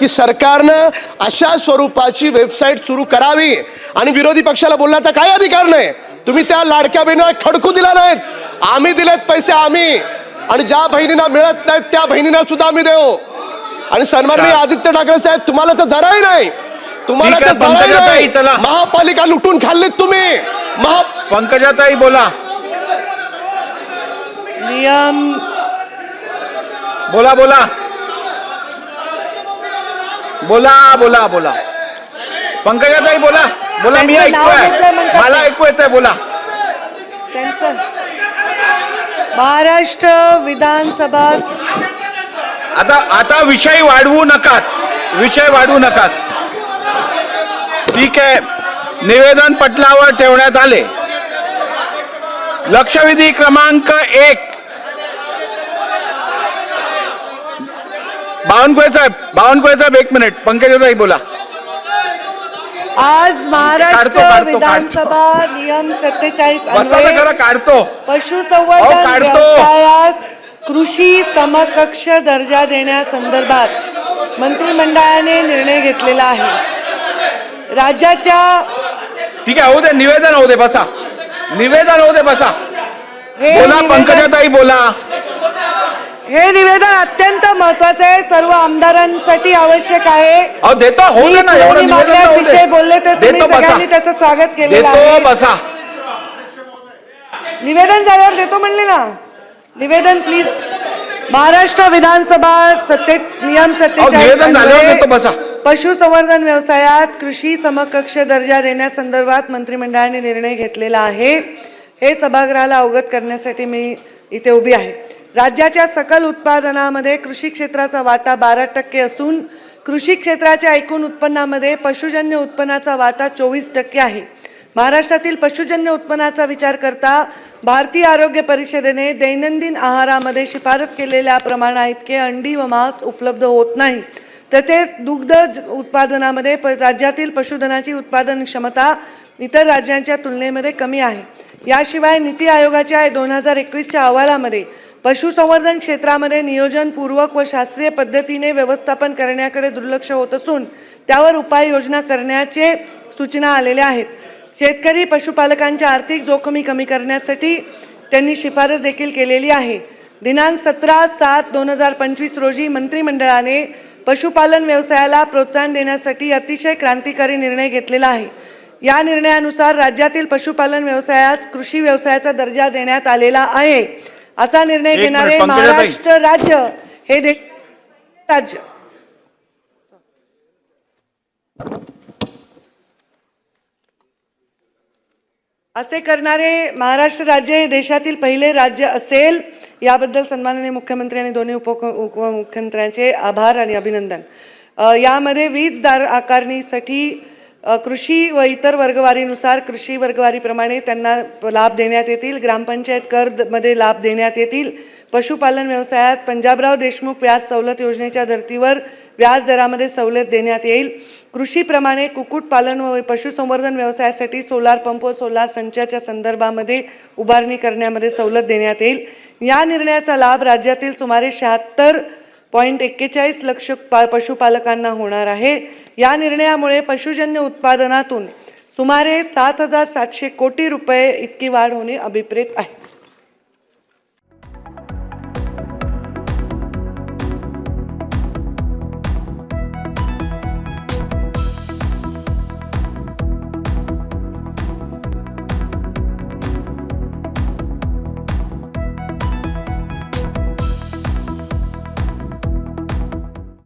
की सरकारनं अशा स्वरूपाची वेबसाईट सुरू करावी. आणि विरोधी पक्षाला बोलण्याचा काही अधिकार नाही. तुम्ही त्या लाडक्या बहिणीला खडकू दिला नाहीत. आम्ही दिलेत पैसे आम्ही. आणि ज्या बहिणींना मिळत नाहीत त्या बहिणींना सुद्धा आम्ही देऊ. आणि सन्माननीय आदित्य ठाकरे साहेब तुम्हाला तर जराही नाही. तुम्हाला तर जराही नाही. चला. महापालिका लुटून खाल्लीत तुम्ही. महा पंकजाताई बोला. नियम बोला बोला. बोला बोला बोला. पंकजाताई बोला. बोला मी ऐकतोय मला. ऐकू येतंय बोला. त्यांचं. महाराष्ट्र विधानसभा आता आता विषय वाढवू नकात. विषय वाढवू नकात. ठीक आहे. निवेदन पटलावर ठेवण्यात आले. लक्षवेधी क्रमांक एक. बावनकुळे साहेब बावनकुळे साहेब एक मिनिट. पंकजाताई बोला. आज महाराष्ट्र. विधानसभा नियम सत्तेचाळीस काढतो. पशुसंवर्धन काढतो. व्यवसायास कृषी समकक्ष दर्जा देण्यासंदर्भात मंत्रिमंडळाने निर्णय घेतलेला आहे. राज्याच्या ठीक आहे होऊ दे निवेदन होऊ दे बसा. निवेदन होऊ दे बसा. हे बोला पंकजाताई बोला. हे निवेदन महत्वाचं आहे सर्व आमदारांसाठी आवश्यक आहे. देतो होऊ दे ना एवढं निवेदन होऊ विषयी बोलले तर तुम्ही देतो सगळ्यांनी त्याचं स्वागत केलेलं देतो आहे. बसा. निवेदन झाल्यावर देतो म्हणले ना. निवेदन प्लीज महाराष्ट्र विधानसभा सत्ते नियम अहो, निवेदन झाल्यावर देतो सत्तेचाळीस बसा. पशुसंवर्धन व्यवसायात कृषी समकक्ष दर्जा देण्यासंदर्भात मंत्रिमंडळाने निर्णय घेतलेला आहे. हे सभागृहाला अवगत करण्यासाठी मी इथे उभी आहे. राज्याच्या सकल उत्पादनामध्ये कृषी क्षेत्राचा वाटा बारा टक्के असून कृषी क्षेत्राच्या एकूण उत्पन्नामध्ये पशुजन्य उत्पन्नाचा वाटा चोवीस टक्के आहे. महाराष्ट्रातील पशुजन्य उत्पन्नाचा विचार करता भारतीय आरोग्य परिषदेने दैनंदिन आहारामध्ये शिफारस केलेल्या प्रमाणा इतके अंडी व मांस उपलब्ध होत नाही. तसेच दुग्ध ज- उत्पादनामध्ये प राज्यातील पशुधनाची उत्पादन क्षमता इतर राज्यांच्या तुलनेमध्ये कमी आहे. याशिवाय नीती आयोगाच्या दोन हजार एकवीसच्या अहवालामध्ये पशुसंवर्धन क्षेत्रामध्ये नियोजनपूर्वक व शास्त्रीय पद्धतीने व्यवस्थापन करण्याकडे दुर्लक्ष होत असून त्यावर उपाययोजना करण्याचे सूचना आलेल्या आहेत. शेतकरी पशुपालकांच्या आर्थिक जोखमी कमी करण्यासाठी त्यांनी शिफारस देखील केलेली आहे. दिनांक सतरा सात दोन हजार पंचवीस रोजी मंत्रिमंडळाने पशुपालन व्यवसायाला प्रोत्साहन देण्यासाठी अतिशय क्रांतिकारी निर्णय घेतलेला आहे. या निर्णयानुसार राज्यातील पशुपालन व्यवसायास कृषी व्यवसायाचा दर्जा देण्यात आलेला आहे. असा निर्णय घेणारे. महाराष्ट्र राज्य हे राज्य असे करणारे महाराष्ट्र राज्य हे देशातील पहिले राज्य असेल याबद्दल सन्माननीय मुख्यमंत्री आणि दोन्ही उप उपमुख्यमंत्र्यांचे आभार आणि अभिनंदन यामध्ये वीज दार आकारणीसाठी कृषी व इतर वर्गवारीनुसार कृषी वर्गवारीप्रमाणे त्यांना लाभ देण्यात येतील. ग्रामपंचायत कर द- मध्ये लाभ देण्यात येतील. पशुपालन व्यवसायात पंजाबराव देशमुख व्याज सवलत योजनेच्या धर्तीवर व्याज दरामध्ये सवलत देण्यात येईल. कृषीप्रमाणे कुक्कुटपालन व पशुसंवर्धन व्यवसायासाठी सोलार पंप व सोलार संचाच्या संदर्भामध्ये उभारणी करण्यामध्ये सवलत देण्यात येईल. या निर्णयाचा लाभ राज्यातील सुमारे शहात्तर पॉईंट एक्केचाळीस लक्ष पा पशुपालकांना होणार आहे. या निर्णयामुळे पशुजन्य उत्पादनातून सुमारे सात हजार सातशे कोटी रुपये इतकी वाढ होणे अभिप्रेत आहे.